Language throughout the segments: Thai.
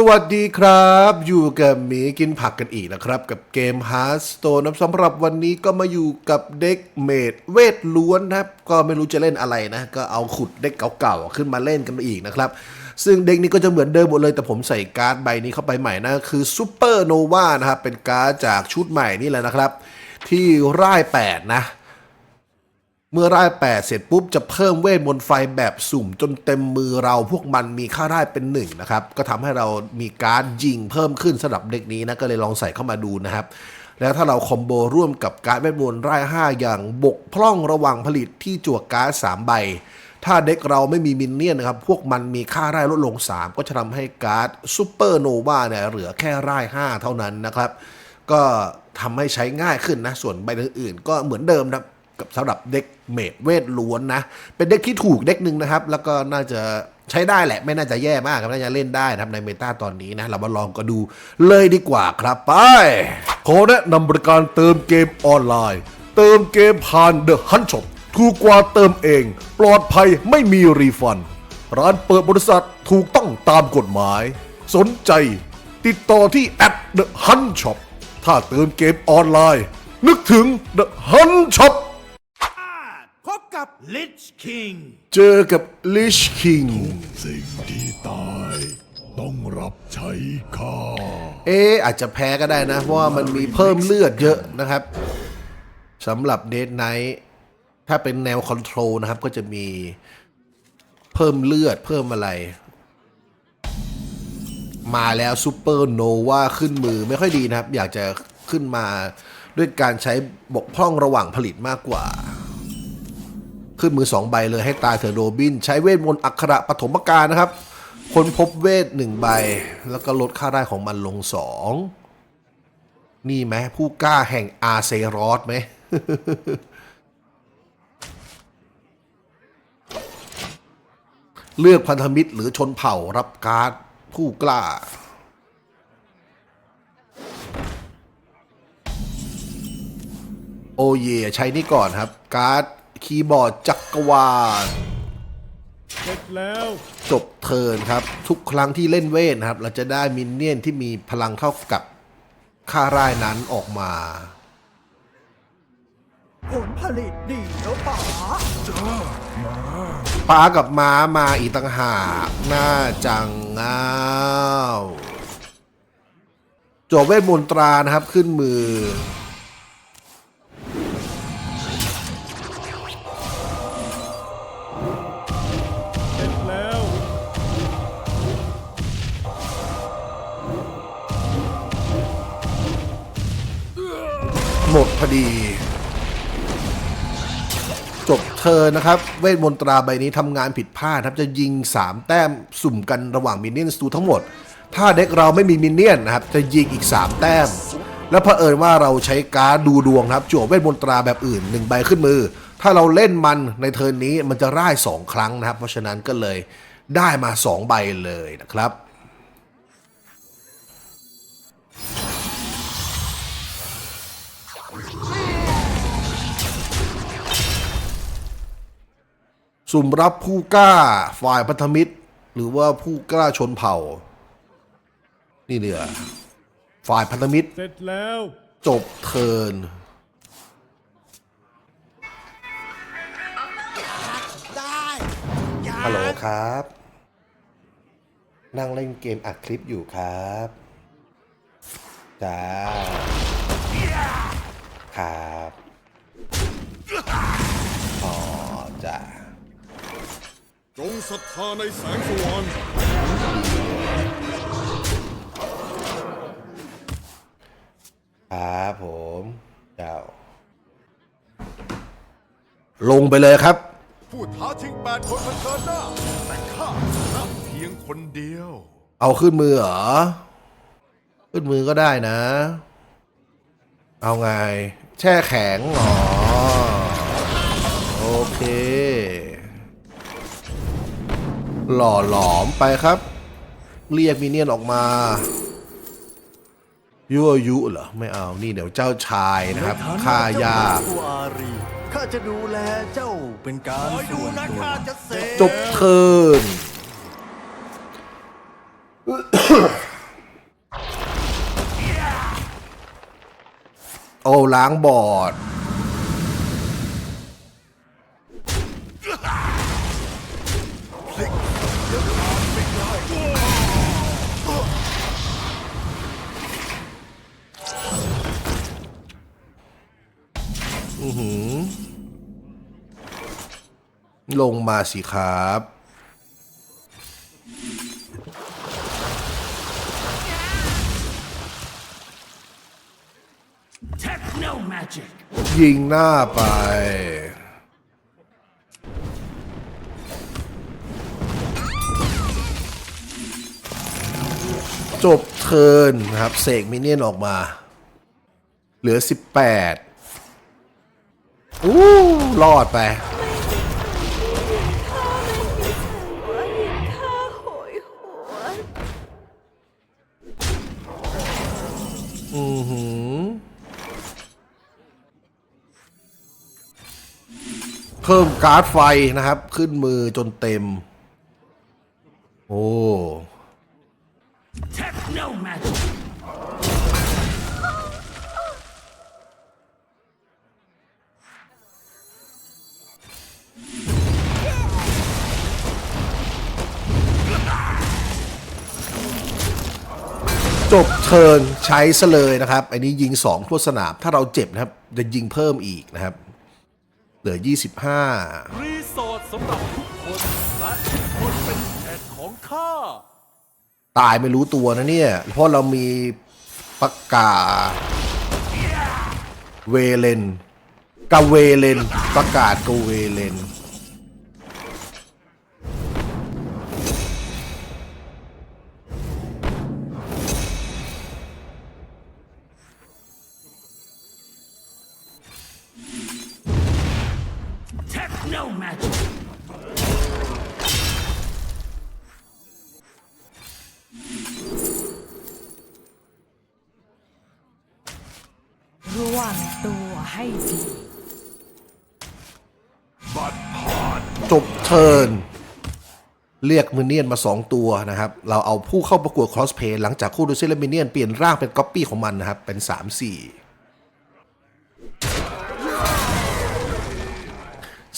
สวัสดีครับ อยู่กับหมีกินผักกันอีกนะครับ กับเกม Hearthstone นสำหรับวันนี้ก็มาอยู่กับเด็กเมดเวทล้วนนะครับ ก็ไม่รู้จะเล่นอะไรนะ ก็เอาขุดเด็กเก่าๆ ขึ้นมาเล่นกันอีกนะครับ ซึ่งเด็กนี้ก็จะเหมือนเดิมหมดเลย แต่ผมใส่การ์ดใบนี้เข้าไปใหม่นะ คือซูเปอร์โนวานะครับ เป็นการ์ดจากชุดใหม่นี่แหละนะครับ ที่ร่าย 8 นะ เมื่อร่ายแปดเสร็จปุ๊บจะเพิ่มเวทมนต์ไฟแบบสุ่มจนเต็มมือเราพวกมันมีค่าได้เป็นหนึ่งนะครับ ก็ทำให้เรามีการยิงเพิ่มขึ้นสำหรับเด็กนี้นะก็เลยลองใส่เข้ามาดูนะครับ แล้วถ้าเราคอมโบร่วมกับการเวทมนต์ร่ายห้าอย่างบกพร่องระหว่างผลิตที่จั่วการ์ดสามใบ ถ้าเด็กเราไม่มีมินเนี่ยนนะครับพวกมันมีค่าได้ลดลง 3 ก็จะทำให้การ์ดซูเปอร์โนวาเนี่ยเหลือแค่ร่าย 5 เท่านั้นนะครับ ก็ทำให้ใช้ง่ายขึ้นนะส่วนใบอื่นๆก็เหมือนเดิมนะครับ กับสำหรับเด็กเมดเวทล้วนนะ เป็นเด็กที่ถูกเด็กหนึ่งนะครับ แล้วก็น่าจะใช้ได้แหละ ไม่น่าจะแย่มากครับ น่าจะเล่นได้นะครับในเมตาตอนนี้นะ เรามาลองก็ดูเลยดีกว่าครับไป ขอแนะนำบริการเติมเกมออนไลน์ เติมเกมผ่านเดอะฮันช็อปถูกกว่าเติมเอง ปลอดภัยไม่มีรีฟัน ร้านเปิดบริษัทถูกต้องตามกฎหมาย สนใจ ติดต่อที่แอดเดอะฮันช็อปถ้าเติมเกมออนไลน์ นึกถึงเดอะฮันช็อป กับ Lich King เจอกับลิชคิง สิ่งที่ตาย ต้องรับใช้ข้าเอ๊ะอาจจะแพ้ก็ได้นะ เพราะว่ามันมีเพิ่มเลือดเยอะนะครับสำหรับเด d ไนท์ถ้าเป็นแนวคอนโทรลนะครับ ก็จะมีเพิ่มเลือดเพิ่มอะไร มาแล้วซูเปอร์โนวาขึ้นมือไม่ค่อยดีนะครับ อยากจะขึ้นมาด้วยการใช้บกพร่องระหว่างผลิตมากกว่า ขึ้นมือ 2 ใบเลยให้ตายเถอะโรบิน ใช้เวทมนต์อักขระปฐมกาลนะครับ คนพบเวทหนึ่งใบ แล้วก็ลดค่าได้ของมันลงสองนี่ไหมผู้กล้าแห่งอาเซรอสไหมเลือกพันธมิตรหรือชนเผ่ารับการ์ดผู้กล้า โอเยใช้นี่ก่อนครับ การ์ด คีย์บอร์ดจักรวาลเสร็จแล้วจบเทิร์นครับ ทุกครั้งที่เล่นเวทนะครับ เราจะได้มินเนี่ยนที่มีพลังเท่ากับค่าร่ายนั้นออกมา ผลผลิตดีแล้วป๋าป้ากับม้ามาอีกต่างหากน่าจังง้าวจบเวทมนตรานะครับขึ้นมือ หมดพอดี จบเธอนะครับ เวทมนตราใบนี้ทำงานผิดพลาดครับ จะยิง 3 แต้มสุ่มกันระหว่างมินเนี่ยนสตูทั้งหมด ถ้าเด็กเราไม่มีมินเนี่ยนนะครับ จะยิงอีก 3 แต้ม แล้วเผอิญว่าเราใช้การ์ดดูดวงครับจั่วเวทมนตราแบบอื่น1ใบขึ้นมือ ถ้าเราเล่นมันในเทิร์นนี้มันจะร่าย 2 ครั้งนะครับ เพราะฉะนั้นก็เลยได้มา 2 ใบเลยนะครับ สุ่มรับผู้กล้าฝ่ายพันธมิตร หรือว่าผู้กล้าชนเผ่า นี่เดือฝ่ายพันธมิตร เสร็จแล้ว จบเทิร์นได้ฮัลโหลครับ นั่งเล่นเกมอัดคลิปอยู่ครับจ้าครับอ๋อจ้า จงศรัทธาในแสงสว่างครับผมเจ้าลงไปเลยครับ ผู้ท้าชิงแปดคนเผชิญหน้าแต่ข้าชนะเพียงคนเดียว เอาขึ้นมือเหรอ ขึ้นมือก็ได้นะ เอาไง แช่แข็งเหรอ โอเค หล่อหลอมไปครับ เรียกมิเนียนออกมายั่วยุเหรอ ไม่เอานี่เดี๋ยวเจ้าชายนะครับข้ายาข้าจะดูแลเจ้าเป็นการส่วนตัวจบเทินโอ้ล้างบอร์ด ลงมาสิครับ Techno magic. ยิงหน้าไป จบเทิร์นนะครับ เสกมินเนี่ยนออกมา เหลือ 18อู้รอดไป เพิ่มการ์ดไฟนะครับ ขึ้นมือจนเต็ม โอ้จบเทิร์นใช้ซะเลยนะครับ อันนี้ยิง 2 ทั่วสนาม ถ้าเราเจ็บนะครับ จะยิงเพิ่มอีกนะครับ เหลือ 25 รีสอร์ทสำหรับทุกคนและทุกคนเป็นแขกของข้า ตายไม่รู้ตัวนะเนี่ย เพราะเรามีปากกา เวเลนกาเวเลนประกาศกาเวเลน Techno magic. ระวังตัวให้ดีจบเทิร์นเรียกมินเนี่ยนมา2ตัวนะครับ เราเอาผู้เข้าประกวดครอสเพย์หลังจากคู่ดูเซเลมินเนี่ยนเปลี่ยนร่างเป็นก๊อปปี้ของมันนะครับ เป็น3 4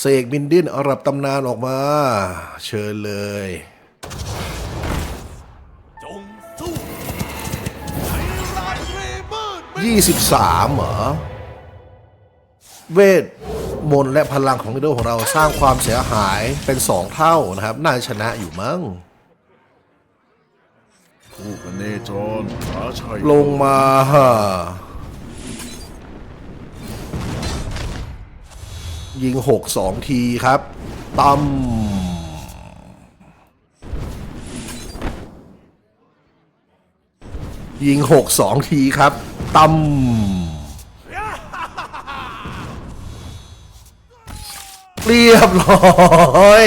เสกมินเดียนอารับตำนานออกมา เชิญเลยจงสู้ในราตรีมืดมิด23เหรอ เวทมนต์และพลังของนิโดของเราสร้างความเสียหายเป็น2เท่านะครับ น่าจะชนะอยู่มั้งผู้พเนจรหาชัยลงมาฮะ ยิงหกสองทีครับตั้มยิงหกสองทีครับตั้มเรียบร้อย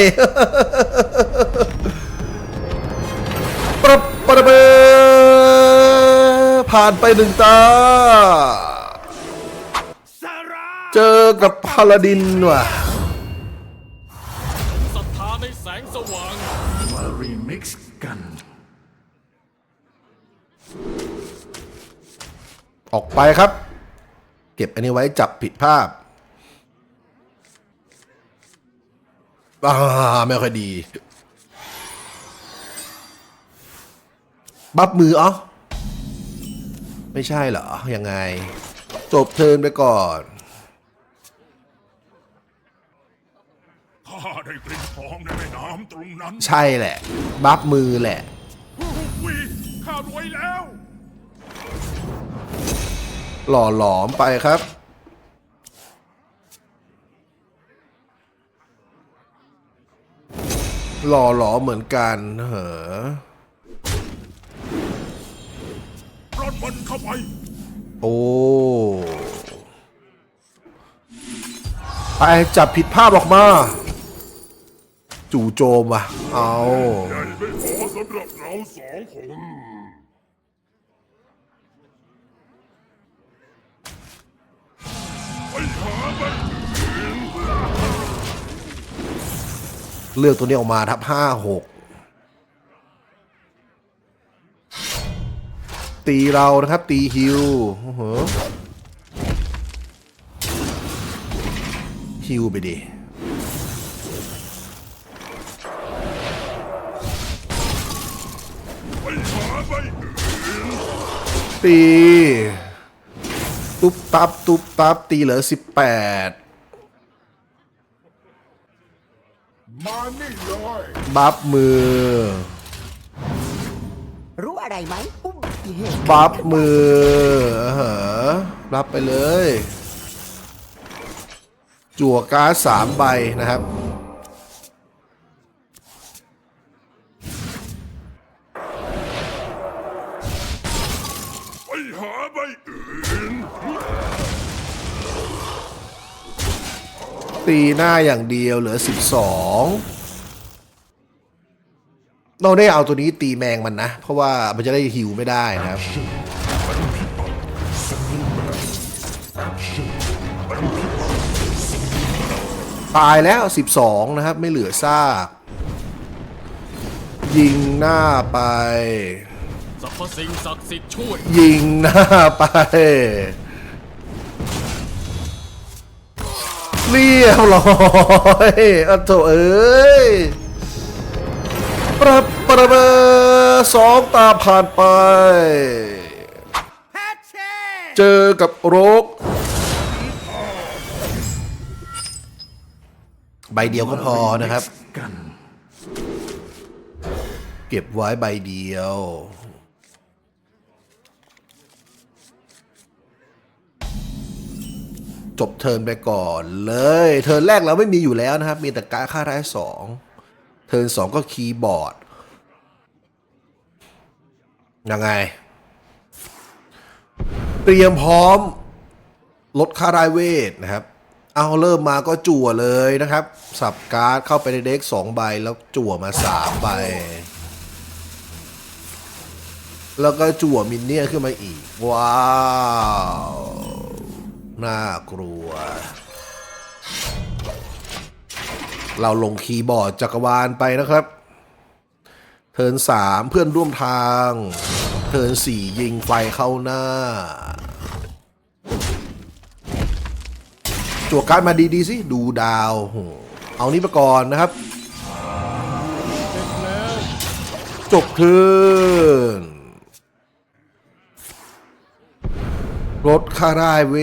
ประประเบผ่านไปหนึ่งตา เจอกับพาลาดินว่ะศรัทธาในแสงสว่างมารีมิกซ์กัน ออกไปครับ เก็บอันนี้ไว้จับผิดภาพอ่าไม่ค่อยดี บับมืออ๋อไม่ใช่เหรอ ยังไง จบเทิร์นไปก่อนาได้กลิ่นหอมในแม่น้ำตรงนั้นใช่แหละ บับมือแหละ วิข้ารวยแล้ว หล่อหลอมไปครับ หล่อหลอมเหมือนกันเหรอร้อนมันเข้าไป โอ้ ไปจับผิดภาพออกมา จู่โจมว่ะ เอาใหญ่ไม่พอสำหรับเราสองคน ไปหามันเลือกตัวนี้ออกมาทับห้าหกตีเรานะครับ ตีฮิวฮิวไปดิ ตี ตุ๊บตับ ตุ๊บตับ ตีเหลือสิบแปดบัฟมือ รู้อะไรไหมอุบัติเหตุบัฟมือเหรอรับไปเลย จั่วการ์ดสามใบนะครับ ตีหน้าอย่างเดียวเหลือ 12 เราได้เอาตัวนี้ตีแมงมันนะ เพราะว่ามันจะได้ฮิวไม่ได้นะครับ ตายแล้ว 12 นะครับ ไม่เหลือซากยิงหน้าไปสรรพสิ่งศักดิ์สิทธิ์ช่วยยิงหน้าไป เรียบร้อยอะโถเอ้ยประประเบอสองตาผ่านไป เจอกับโรกใบเดียวก็พอนะครับ เก็บไว้ใบเดียว จบเทิร์นไปก่อนเลย เทิร์นแรกเราไม่มีอยู่แล้วนะครับ มีแต่การดค่าร้ายสองเทิร์นสองก็คีย์บอร์ด ยังไง เตรียมพร้อม ลดค่ารายเวทนะครับ เอาเริ่มมาก็จั่วเลยนะครับ สับการ์ดเข้าไปในเด็กสองใบแล้วจั่วมาสามใบ แล้วก็จั่วมินเนี่ยขึ้นมาอีก ว้าว น่ากลัว เราลงคีย์บอร์ดจักรวาลไปนะครับ เทินสามเพื่อนร่วมทาง เทินสี่ยิงไฟเข้าหน้า จั่วการมาดีๆสิ ดูดาว เอานี้ไปก่อนนะครับ จบเทิน รถค่าได้เว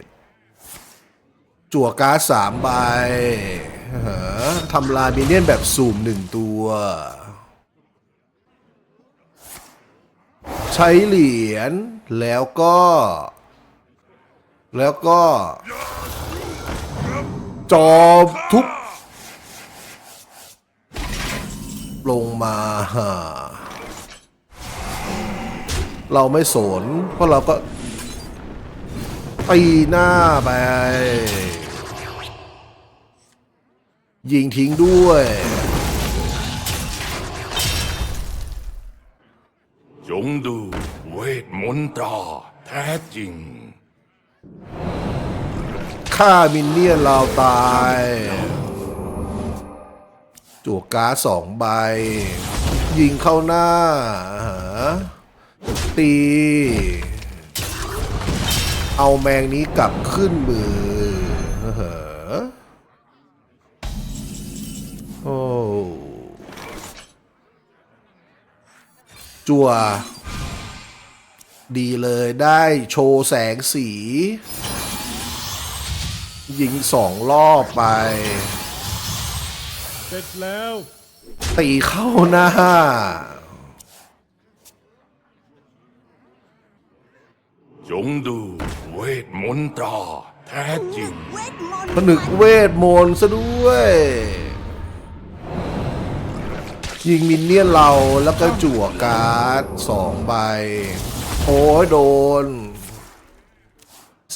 ท จั่วการ์ดสามใบเหรอทำลายมินเนี่ยนแบบสุ่มหนึ่งตัว ใช้เหรียญแล้วก็ แล้วก็ จอบทุบลงมาเราไม่สนเพราะเราก็ ตีหน้าไป ยิงทิ้งด้วย จงดูเวทมนตราแท้จริงฆ่ามินเนี่ยนเราตาย จั่วการ์ดสองใบ ยิงเข้าหน้าหาตี เอาแมงนี้กลับขึ้นมือเหรอโอ้จั่วดีเลยได้โชว์แสงสี ยิงสองรอบไป เสร็จแล้ว ตีเข้าหน้า จงดูเวทมนตราแท้จริง ผนึกเวทมนต์ซะด้วยยิงมินเนี่ยนเราแล้วก็จั่วการ์ดสองใบ โอ้ยโดน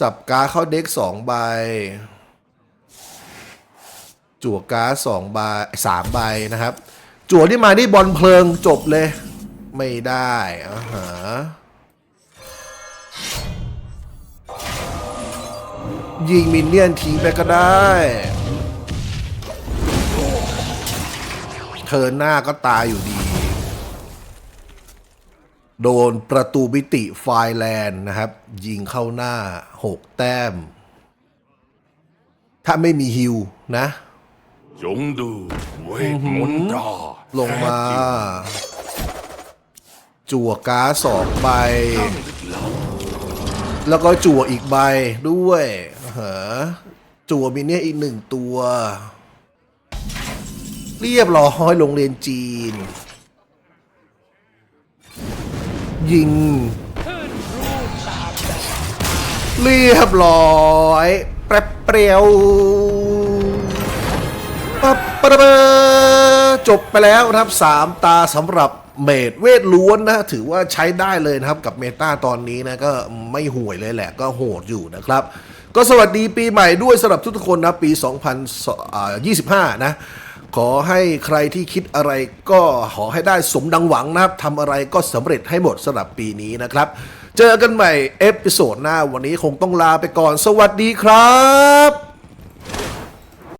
สับการ์ดเข้าเด็กสองใบ จั่วการ์ดสองใบสามใบนะครับ จั่วที่มาที่บอลเพลิงจบเลย ไม่ได้อ่าฮะ ยิงมินเนี่ยนทิ้งไปก็ได้เทิร์นหน้าก็ตายอยู่ดี โดนประตูมิติไฟแลนด์นะครับ ยิงเข้าหน้า 6 แต้ม ถ้าไม่มีฮิวนะจงดูเวทมนตราลงมา จั่วการ์ดสองใบ แล้วก็จั่วอีกใบด้วยเหรอจั่วมีเนี่ยอีกหนึ่งตัว เรียบร้อยโรงเรียนจีน ยิง เรียบร้อยแป๊บเปรียวปั๊บปะระเบจบไปแล้วนะครับสามตาสำหรับเมดเวทล้วนนะถือว่าใช้ได้เลยนะครับกับเมตาตอนนี้นะก็ไม่ห่วยเลยแหละก็โหดอยู่นะครับ ก็สวัสดีปีใหม่ด้วยสำหรับทุกๆคนนะ ปี 2025 นะ ขอให้ใครที่คิดอะไรก็ขอให้ได้สมดังหวังนะครับทำอะไรก็สำเร็จให้หมดสำหรับปีนี้นะครับ เจอกันใหม่เอพิโซดหน้าวันนี้คงต้องลาไปก่อน สวัสดีครับ